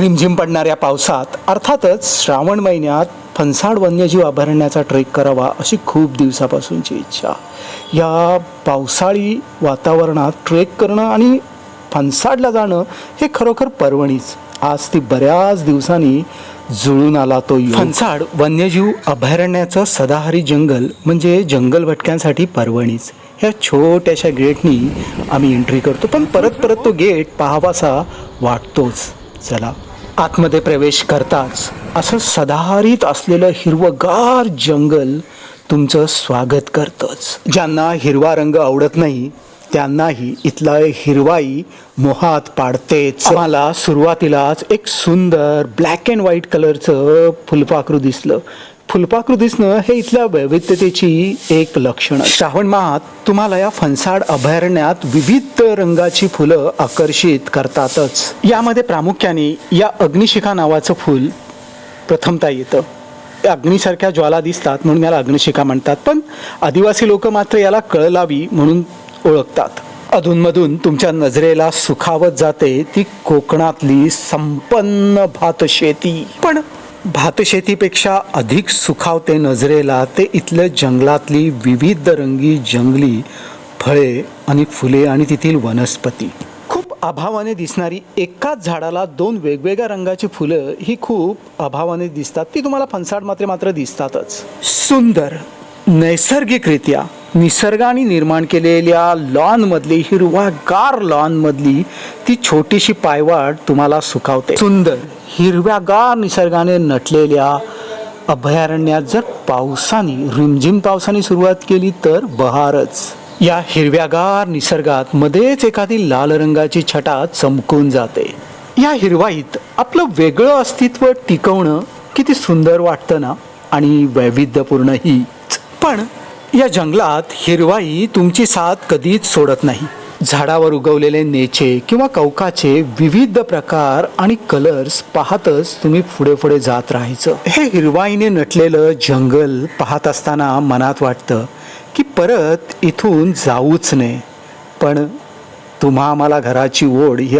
रिमझिम पडणाऱ्या पावसात अर्थातच श्रावण महिन्यात फणसाड वन्यजीव अभयारण्याचा ट्रेक करावा अशी खूप दिवसापासूनची इच्छा. या पावसाळी वातावरणात ट्रेक करणं आणि फणसाडला जाणं हे खरोखर पर्वणीच. आज ती बऱ्याच दिवसांनी जुळून आला तो फणसाड वन्यजीव अभयारण्याचं सदाहरी जंगल म्हणजे जंगल भटक्यांसाठी पर्वणीच. ह्या छोट्याशा गेटनी आम्ही एंट्री करतो पण परत परत तो गेट पाहावासा वाटतोच. चला. आतमध्ये प्रवेश करताच असं सदाहरित असलेलं हिरवगार जंगल तुमचं स्वागत करतंच. ज्यांना हिरवा रंग आवडत नाही त्यांनाही इथला हिरवाई मोहात पाडतेच. मला सुरुवातीलाच एक सुंदर ब्लॅक अँड व्हाईट कलरचं फुलपाखरू दिसलं. फुलपाखरू दिसणं हे इथल्या वैविध्यतेची एक लक्षण. श्रावण माहात तुम्हाला या फणसाड अभयारण्यात विविध रंगाची फुलं आकर्षित करतातच. यामध्ये प्रामुख्याने या अग्निशिखा नावाचं फूल प्रथमता येतं. अग्नीसारख्या ज्वाला दिसतात म्हणून याला अग्निशिखा म्हणतात. पण आदिवासी लोक मात्र याला कळलावी म्हणून ओळखतात. अधूनमधून तुमच्या नजरेला सुखावत जाते ती कोकणातली संपन्न भातशेती. पण भातशेतीपेक्षा अधिक सुखावते नजरेला ते इथलं जंगलातली विविध रंगी जंगली फळे आणि फुले आणि तेथील वनस्पती. खूप अभावाने दिसणारी एकाच झाडाला दोन वेगवेगळ्या रंगाची फुलं ही खूप अभावाने दिसतात. ती तुम्हाला फणसाड मात्र मात्र दिसतातच. सुंदर नैसर्गिकरित्या निसर्गाने निर्माण केलेल्या लॉनमधली हिरवागार लॉनमधली ती छोटीशी पायवाट तुम्हाला सुखावते. सुंदर हिरव्यागार निसर्गाने नटलेल्या अभयारण्यात जर पावसाने रिमझिम पावसाने सुरुवात केली तर बहारच. या हिरव्यागार निसर्गात मध्येच एखादी लाल रंगाची छटा चमकून जाते. या हिरवाईत आपलं वेगळं अस्तित्व टिकवणं किती सुंदर वाटतं ना? आणि वैविध्यपूर्णही पण या जंगलात हिरवाई तुमची साथ कधीच सोडत नाही. झाडावर उगवलेले नेचे किंवा कवकाचे विविध प्रकार आणि कलर्स पाहतच तुम्ही पुढे पुढे जात राहायचं. हे हिरवाईने नटलेलं जंगल पाहत असताना मनात वाटतं की परत इथून जाऊच नये. पण तुम्हा आम्हाला घराची ओढ ही